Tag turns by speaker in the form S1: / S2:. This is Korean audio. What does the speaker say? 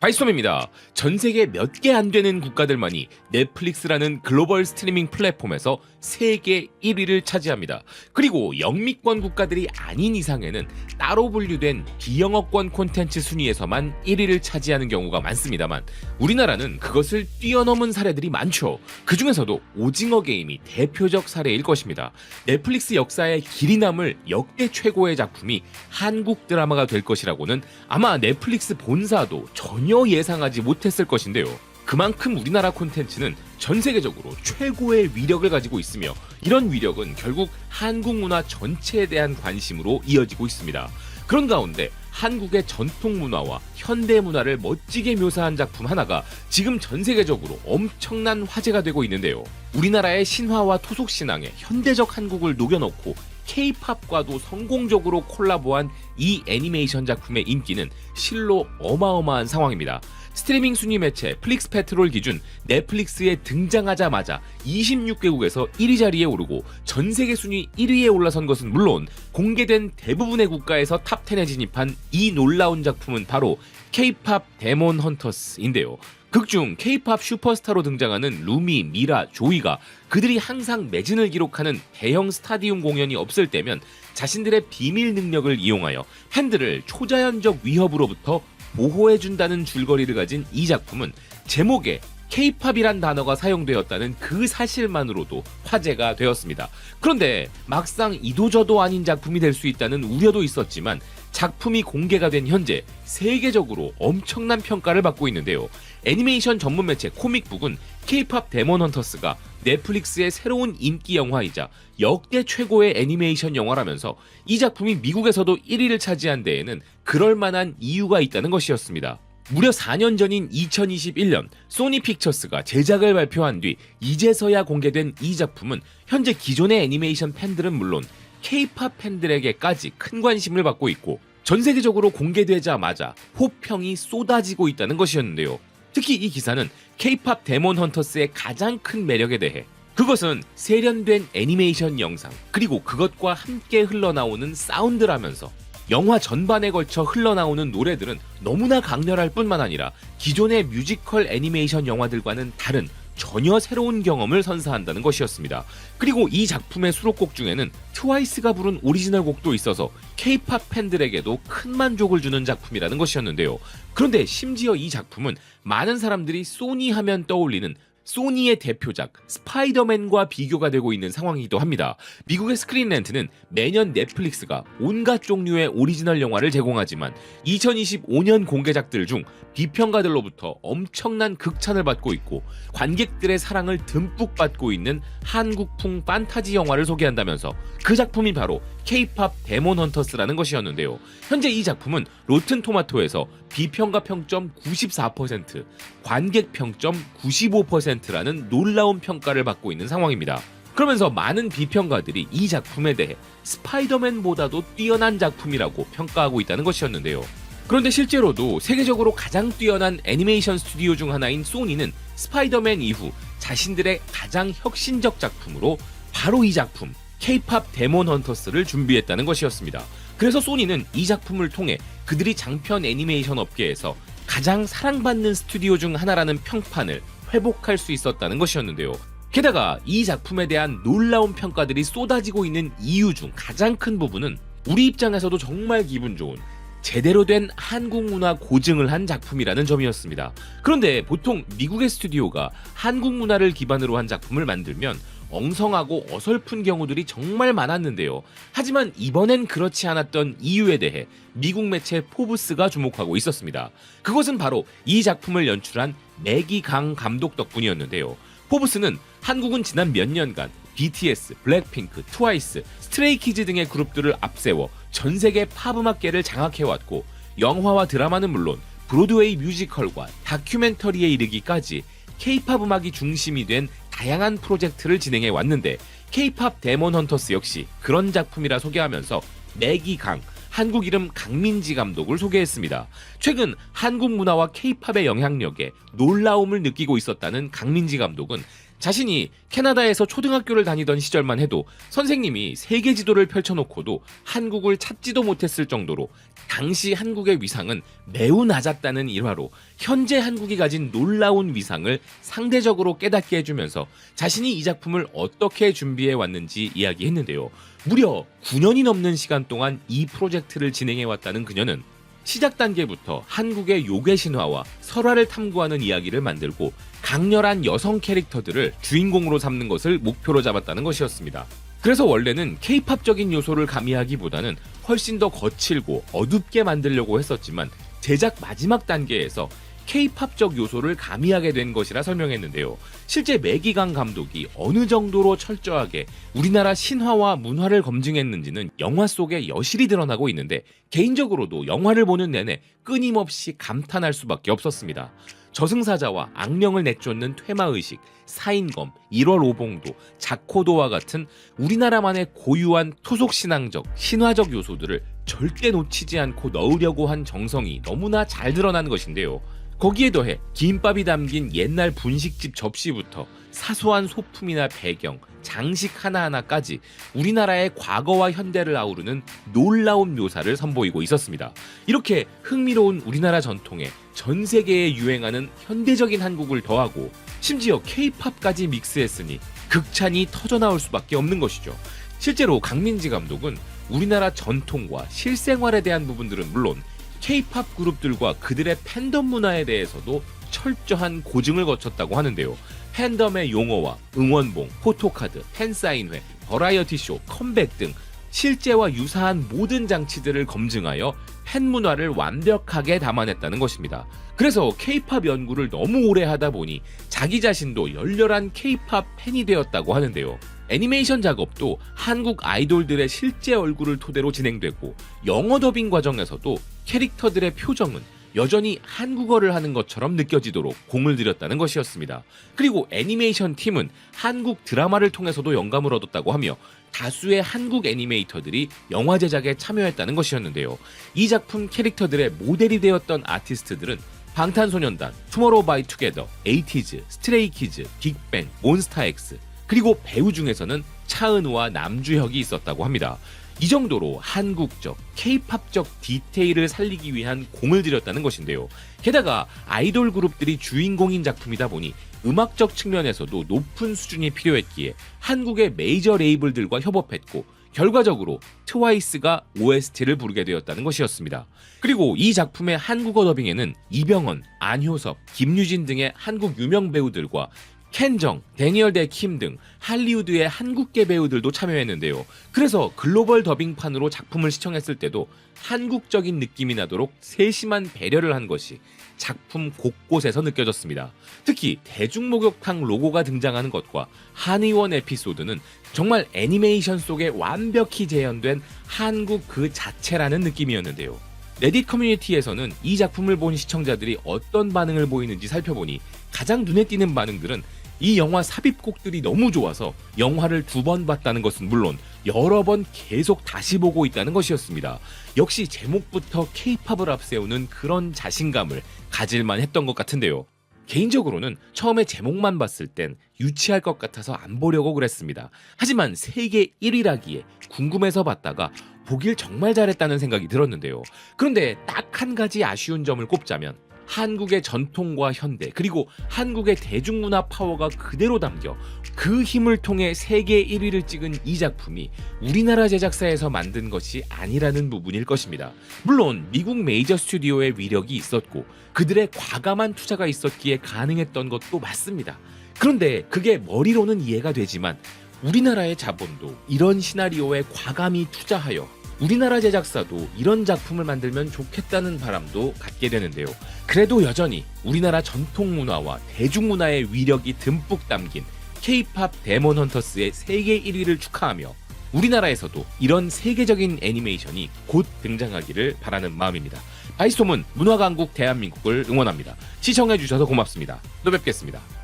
S1: 바이스톰입니다. 전 세계 몇 개 안 되는 국가들만이 넷플릭스라는 글로벌 스트리밍 플랫폼에서 세계 1위를 차지합니다. 그리고 영미권 국가들이 아닌 이상에는 따로 분류된 비영어권 콘텐츠 순위에서만 1위를 차지하는 경우가 많습니다만 우리나라는 그것을 뛰어넘은 사례들이 많죠. 그 중에서도 오징어 게임이 대표적 사례일 것입니다. 넷플릭스 역사에 길이 남을 역대 최고의 작품이 한국 드라마가 될 것이라고는 아마 넷플릭스 본사도 전혀 예상하지 못했을 것인데요. 그만큼 우리나라 콘텐츠는 전 세계적으로 최고의 위력을 가지고 있으며 이런 위력은 결국 한국 문화 전체에 대한 관심으로 이어지고 있습니다. 그런 가운데 한국의 전통 문화와 현대 문화를 멋지게 묘사한 작품 하나가 지금 전 세계적으로 엄청난 화제가 되고 있는데요. 우리나라의 신화와 토속 신앙에 현대적 한국을 녹여넣고 K-팝과도 성공적으로 콜라보한 이 애니메이션 작품의 인기는 실로 어마어마한 상황입니다. 스트리밍 순위 매체 플릭스 페트롤 기준 넷플릭스에 등장하자마자 26개국에서 1위 자리에 오르고 전 세계 순위 1위에 올라선 것은 물론 공개된 대부분의 국가에서 탑 10에 진입한 이 놀라운 작품은 바로 K-팝 데몬 헌터스인데요. 극중 K-팝 슈퍼스타로 등장하는 루미, 미라, 조이가 그들이 항상 매진을 기록하는 대형 스타디움 공연이 없을 때면 자신들의 비밀 능력을 이용하여 팬들을 초자연적 위협으로부터 보호해준다는 줄거리를 가진 이 작품은 제목에 K-팝이란 단어가 사용되었다는 그 사실만으로도 화제가 되었습니다. 그런데 막상 이도저도 아닌 작품이 될 수 있다는 우려도 있었지만 작품이 공개가 된 현재 세계적으로 엄청난 평가를 받고 있는데요. 애니메이션 전문 매체 코믹북은 K-팝 데몬 헌터스가 넷플릭스의 새로운 인기 영화이자 역대 최고의 애니메이션 영화라면서 이 작품이 미국에서도 1위를 차지한 데에는 그럴 만한 이유가 있다는 것이었습니다. 무려 4년 전인 2021년 소니 픽처스가 제작을 발표한 뒤 이제서야 공개된 이 작품은 현재 기존의 애니메이션 팬들은 물론 K-팝 팬들에게까지 큰 관심을 받고 있고 전 세계적으로 공개되자마자 호평이 쏟아지고 있다는 것이었는데요. 특히 이 기사는 K-팝 데몬 헌터스의 가장 큰 매력에 대해 그것은 세련된 애니메이션 영상 그리고 그것과 함께 흘러나오는 사운드라면서 영화 전반에 걸쳐 흘러나오는 노래들은 너무나 강렬할 뿐만 아니라 기존의 뮤지컬 애니메이션 영화들과는 다른 전혀 새로운 경험을 선사한다는 것이었습니다. 그리고 이 작품의 수록곡 중에는 트와이스가 부른 오리지널 곡도 있어서 K-팝 팬들에게도 큰 만족을 주는 작품이라는 것이었는데요. 그런데 심지어 이 작품은 많은 사람들이 소니 하면 떠올리는 소니의 대표작 스파이더맨과 비교가 되고 있는 상황이기도 합니다. 미국의 스크린 렌트는 매년 넷플릭스가 온갖 종류의 오리지널 영화를 제공하지만 2025년 공개작들 중 비평가들로부터 엄청난 극찬을 받고 있고 관객들의 사랑을 듬뿍 받고 있는 한국풍 판타지 영화를 소개한다면서 그 작품이 바로 K-팝 데몬 헌터스라는 것이었는데요. 현재 이 작품은 로튼 토마토에서 비평가 평점 94%, 관객 평점 95%라는 놀라운 평가를 받고 있는 상황입니다. 그러면서 많은 비평가들이 이 작품에 대해 스파이더맨보다도 뛰어난 작품이라고 평가하고 있다는 것이었는데요. 그런데 실제로도 세계적으로 가장 뛰어난 애니메이션 스튜디오 중 하나인 소니는 스파이더맨 이후 자신들의 가장 혁신적 작품으로 바로 이 작품 K-팝 데몬 헌터스를 준비했다는 것이었습니다. 그래서 소니는 이 작품을 통해 그들이 장편 애니메이션 업계에서 가장 사랑받는 스튜디오 중 하나라는 평판을 회복할 수 있었다는 것이었는데요. 게다가 이 작품에 대한 놀라운 평가들이 쏟아지고 있는 이유 중 가장 큰 부분은 우리 입장에서도 정말 기분 좋은 제대로 된 한국 문화 고증을 한 작품이라는 점이었습니다. 그런데 보통 미국의 스튜디오가 한국 문화를 기반으로 한 작품을 만들면 엉성하고 어설픈 경우들이 정말 많았는데요. 하지만 이번엔 그렇지 않았던 이유에 대해 미국 매체 포브스가 주목하고 있었습니다. 그것은 바로 이 작품을 연출한 매기 강 감독 덕분이었는데요. 포브스는 한국은 지난 몇 년간 BTS, 블랙핑크, 트와이스, 스트레이키즈 등의 그룹들을 앞세워 전 세계 팝 음악계를 장악해왔고 영화와 드라마는 물론 브로드웨이 뮤지컬과 다큐멘터리에 이르기까지 K-팝 음악이 중심이 된 다양한 프로젝트를 진행해 왔는데 K-팝 데몬 헌터스 역시 그런 작품이라 소개하면서 매기 강 한국 이름 강민지 감독을 소개했습니다. 최근 한국 문화와 K-팝의 영향력에 놀라움을 느끼고 있었다는 강민지 감독은 자신이 캐나다에서 초등학교를 다니던 시절만 해도 선생님이 세계 지도를 펼쳐놓고도 한국을 찾지도 못했을 정도로 당시 한국의 위상은 매우 낮았다는 일화로 현재 한국이 가진 놀라운 위상을 상대적으로 깨닫게 해주면서 자신이 이 작품을 어떻게 준비해 왔는지 이야기했는데요. 무려 9년이 넘는 시간 동안 이 프로젝트를 진행해 왔다는 그녀는 시작 단계부터 한국의 요괴 신화와 설화를 탐구하는 이야기를 만들고 강렬한 여성 캐릭터들을 주인공으로 삼는 것을 목표로 잡았다는 것이었습니다. 그래서 원래는 케이팝적인 요소를 가미하기보다는 훨씬 더 거칠고 어둡게 만들려고 했었지만 제작 마지막 단계에서 케이팝적 요소를 가미하게 된 것이라 설명했는데요. 실제 매기강 감독이 어느 정도로 철저하게 우리나라 신화와 문화를 검증했는지는 영화 속에 여실히 드러나고 있는데 개인적으로도 영화를 보는 내내 끊임없이 감탄할 수밖에 없었습니다. 저승사자와 악령을 내쫓는 퇴마의식, 사인검, 1월 오봉도, 자코도와 같은 우리나라만의 고유한 토속신앙적, 신화적 요소들을 절대 놓치지 않고 넣으려고 한 정성이 너무나 잘 드러난 것인데요. 거기에 더해 김밥이 담긴 옛날 분식집 접시부터 사소한 소품이나 배경, 장식 하나하나까지 우리나라의 과거와 현대를 아우르는 놀라운 묘사를 선보이고 있었습니다. 이렇게 흥미로운 우리나라 전통에 전 세계에 유행하는 현대적인 한국을 더하고 심지어 케이팝까지 믹스했으니 극찬이 터져나올 수밖에 없는 것이죠. 실제로 강민지 감독은 우리나라 전통과 실생활에 대한 부분들은 물론 케이팝 그룹들과 그들의 팬덤 문화에 대해서도 철저한 고증을 거쳤다고 하는데요. 팬덤의 용어와 응원봉, 포토카드, 팬사인회, 버라이어티 쇼, 컴백 등 실제와 유사한 모든 장치들을 검증하여 팬 문화를 완벽하게 담아냈다는 것입니다. 그래서 케이팝 연구를 너무 오래 하다 보니 자기 자신도 열렬한 케이팝 팬이 되었다고 하는데요. 애니메이션 작업도 한국 아이돌들의 실제 얼굴을 토대로 진행되고 영어 더빙 과정에서도 캐릭터들의 표정은 여전히 한국어를 하는 것처럼 느껴지도록 공을 들였다는 것이었습니다. 그리고 애니메이션 팀은 한국 드라마를 통해서도 영감을 얻었다고 하며 다수의 한국 애니메이터들이 영화 제작에 참여했다는 것이었는데요. 이 작품 캐릭터들의 모델이 되었던 아티스트들은 방탄소년단, 투모로우바이투게더, 에이티즈, 스트레이키즈, 빅뱅, 몬스타엑스 그리고 배우 중에서는 차은우와 남주혁이 있었다고 합니다. 이 정도로 한국적, 케이팝적 디테일을 살리기 위한 공을 들였다는 것인데요. 게다가 아이돌 그룹들이 주인공인 작품이다 보니 음악적 측면에서도 높은 수준이 필요했기에 한국의 메이저 레이블들과 협업했고 결과적으로 트와이스가 OST를 부르게 되었다는 것이었습니다. 그리고 이 작품의 한국어 더빙에는 이병헌, 안효섭, 김유진 등의 한국 유명 배우들과 켄정, 데니얼 데킴 등 할리우드의 한국계 배우들도 참여했는데요. 그래서 글로벌 더빙판으로 작품을 시청했을 때도 한국적인 느낌이 나도록 세심한 배려를 한 것이 작품 곳곳에서 느껴졌습니다. 특히 대중목욕탕 로고가 등장하는 것과 한의원 에피소드는 정말 애니메이션 속에 완벽히 재현된 한국 그 자체라는 느낌이었는데요. 레딧 커뮤니티에서는 이 작품을 본 시청자들이 어떤 반응을 보이는지 살펴보니 가장 눈에 띄는 반응들은 이 영화 삽입곡들이 너무 좋아서 영화를 두 번 봤다는 것은 물론 여러 번 계속 다시 보고 있다는 것이었습니다. 역시 제목부터 케이팝을 앞세우는 그런 자신감을 가질만 했던 것 같은데요. 개인적으로는 처음에 제목만 봤을 땐 유치할 것 같아서 안 보려고 그랬습니다. 하지만 세계 1위라기에 궁금해서 봤다가 보길 정말 잘했다는 생각이 들었는데요. 그런데 딱 한 가지 아쉬운 점을 꼽자면 한국의 전통과 현대 그리고 한국의 대중문화 파워가 그대로 담겨 그 힘을 통해 세계 1위를 찍은 이 작품이 우리나라 제작사에서 만든 것이 아니라는 부분일 것입니다. 물론 미국 메이저 스튜디오의 위력이 있었고 그들의 과감한 투자가 있었기에 가능했던 것도 맞습니다. 그런데 그게 머리로는 이해가 되지만 우리나라의 자본도 이런 시나리오에 과감히 투자하여 우리나라 제작사도 이런 작품을 만들면 좋겠다는 바람도 갖게 되는데요. 그래도 여전히 우리나라 전통 문화와 대중 문화의 위력이 듬뿍 담긴 K-팝 데몬 헌터스의 세계 1위를 축하하며 우리나라에서도 이런 세계적인 애니메이션이 곧 등장하기를 바라는 마음입니다. 바이스톰은 문화강국 대한민국을 응원합니다. 시청해주셔서 고맙습니다. 또 뵙겠습니다.